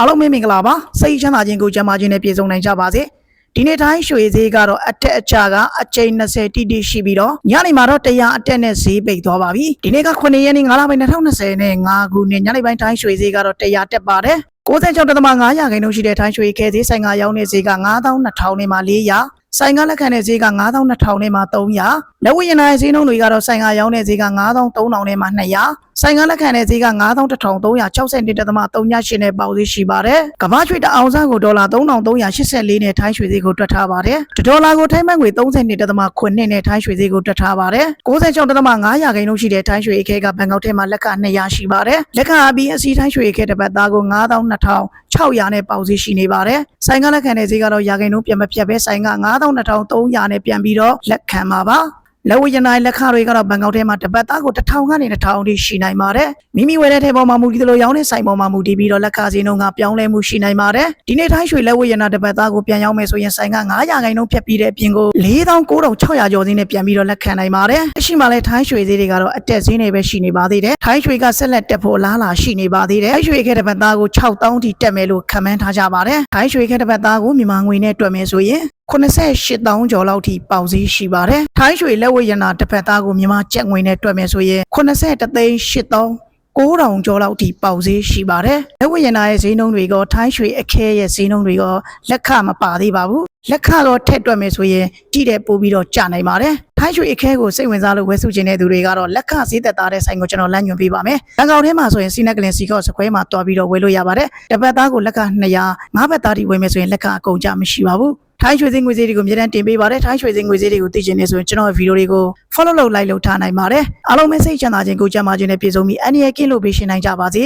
အားလုံးပဲမင်္ဂလာပါစိတ်ချမ်းသာခြင်းကိုကျန်းမာခြင်းနဲ့ပြည့်စုံနိုင်ကြပါစေဒီနေ့တိုင်းရွှေဈေးကတော့အထက်အချကအကျိန်20တိတိရှိပြီးတော့ညနေမှာတော့100အတက်နဲ့ဈေးပိတ်သွားပါပြီဒီနေ့က9ရက်နေ့9လပိုင်း2020နဲ့5ခုနှစ်ညနေပိုင်းတိုင်းရွှေဈေးကတော့100တက်ပါတယ်96.5ရာခိုင်နှုန်းရှိတဲ့ထိုင်းရွှေခဲဈေးဆိုင်ကရောင်းတဲ့ဈေးက9200နဲ့မှ400ဆိုင်ကလက်ခံတဲ့ဈေးက9200နဲ့မှ300လက်ဝတ်ရည်နိုင်ဈေးနှုန်းတွေကတော့ဆိုင်ကရောင်းတဲ့ဈေးက9300နဲ့မှ200ဆိုင်ကလက်ခံတဲ့ဈေးက9360.38နဲ့ပေါက်ဈေးရှိပါတယ်ကမ္ဘာရွှေတအောင်စံကိုဒေါ်လာ3384နဲ့ထိုင်းရွှေဈေးကိုတွက်ထားပါတယ်တစ်ဒေါ်လာကိုထိုင်းဘတ်ငွေ32.9နဲ့ထိုင်းရွှေဈေးကိုတွက်ထားပါတယ်96.5ရာခိုင်နှုန်းရှိတဲ့ထိုင်းရွှေအခဲကဘန်ကောက်ထဲမှာလက်က200ရှိပါတယ်လက်ကအပြီးအစီထိုင်းရွှေအခဲတစ်ပတ်သားကို9200နဲ့ပေါက်ဈေးရှိနေပါတယ်ဆိုင်ကလက်ခံတဲ့ဈေးကတော့ရာခိုင်နှုန်းပြန်မပြတ်ပဲဆိုင်က9300နဲ့ပြန်ပြီးတော့လက်ခံပါပါ လက်ဝရနိုင်လက်ခတွေကတော့ဘန်ကောက်ထဲမှာတပတ်သားကို1000ကနေ2000အထိရှိနိုင်ပါတယ်မိမိဝယ်တဲ့ထဲပေါ်မှာမူတည်သလိုရောင်းတဲ့ဆိုင်ပေါ်မှာမူတည်ပြီးတော့လက်ခဈေးနှုန်းကပြောင်းလဲမှုရှိနိုင်ပါတယ်ဒီနေ့တိုင်းရွှေလက်ဝရနာတပတ်သားကိုပြန်ရောင်းမယ်ဆိုရင်ဆိုင်က900ခိုင်နှုန်းဖြတ်ပြီးတဲ့အပြင်ကို49,600ကျော်ဈေးနဲ့ပြန်ပြီးတော့လက်ခံနိုင်ပါတယ်အရှိမှလည်းထိုင်းရွှေဈေးတွေကတော့အတက်ဈေးနဲ့ပဲရှိနေပါသေးတယ်ထိုင်းရွှေကဆက်လက်တက်ဖို့အလားအလာရှိနေပါသေးတယ်ထိုင်းရွှေခဲတပတ်သားကို6000ထိတက်မယ်လို့ခန့်မှန်းထားကြပါတယ်ထိုင်းရွှေခဲတပတ်သားကိုမြန်မာငွေနဲ့တွက်မယ်ဆိုရင် 88,000ကျော်လောက်ထိပေါက်ဈေးရှိပါတယ်။ထိုင်းရွှေလက်ဝတ်ရနာတစ်ဖက်သားကိုမြန်မာကျပ်ငွေနဲ့တွက်မယ်ဆိုရင်83သိန်း8,000 9000ကျော်လောက်ထိပေါက်ဈေးရှိပါတယ်။လက်ဝတ်ရနာရဲ့ဈေးနှုန်းတွေကထိုင်းရွှေအခဲရဲ့ဈေးနှုန်းတွေကလက်ခမပါသေးပါဘူး။လက်ခတော့ထက်တွက်မယ်ဆိုရင်ကြည့်တဲ့ပို့ပြီးတော့ကျနိုင်ပါတယ်။ထိုင်းရွှေအခဲကိုစိတ်ဝင်စားလို့ဝယ်စုခြင်းတဲ့သူတွေကတော့လက်ခဈေးသက်သာတဲ့ဆိုင်ကိုကျွန်တော်လမ်းညွှန်ပေးပါမယ်။ဘန်ကောက်ထဲမှာဆိုရင်စီနက်ကလင်စီကော့စခွဲမှာတွားပြီးတော့ဝယ်လို့ရပါတယ်။တစ်ပတ်သားကိုလက်ခ200ငါးဘတ်သားထိဝယ်မယ်ဆိုရင်လက်ခအကုန်ကြမရှိပါဘူး။ ထိုင်းရွှေစင်းငွေစည်းတွေကိုအများတန်းတင်ပေးပါတယ်ထိုင်းရွှေစင်းငွေစည်းတွေကိုသိချင်နေဆိုရင်ကျွန်တော်ရဲ့ဗီဒီယိုတွေကို follow လုပ် like လုပ်ထားနိုင်ပါတယ်အားလုံးပဲစိတ်ချမ်းသာခြင်းကိုကြံ့မာခြင်းနဲ့ပြည့်စုံပြီးအန္တရာယ်ကင်းလို့ပေးရှင်နိုင်ကြပါစေ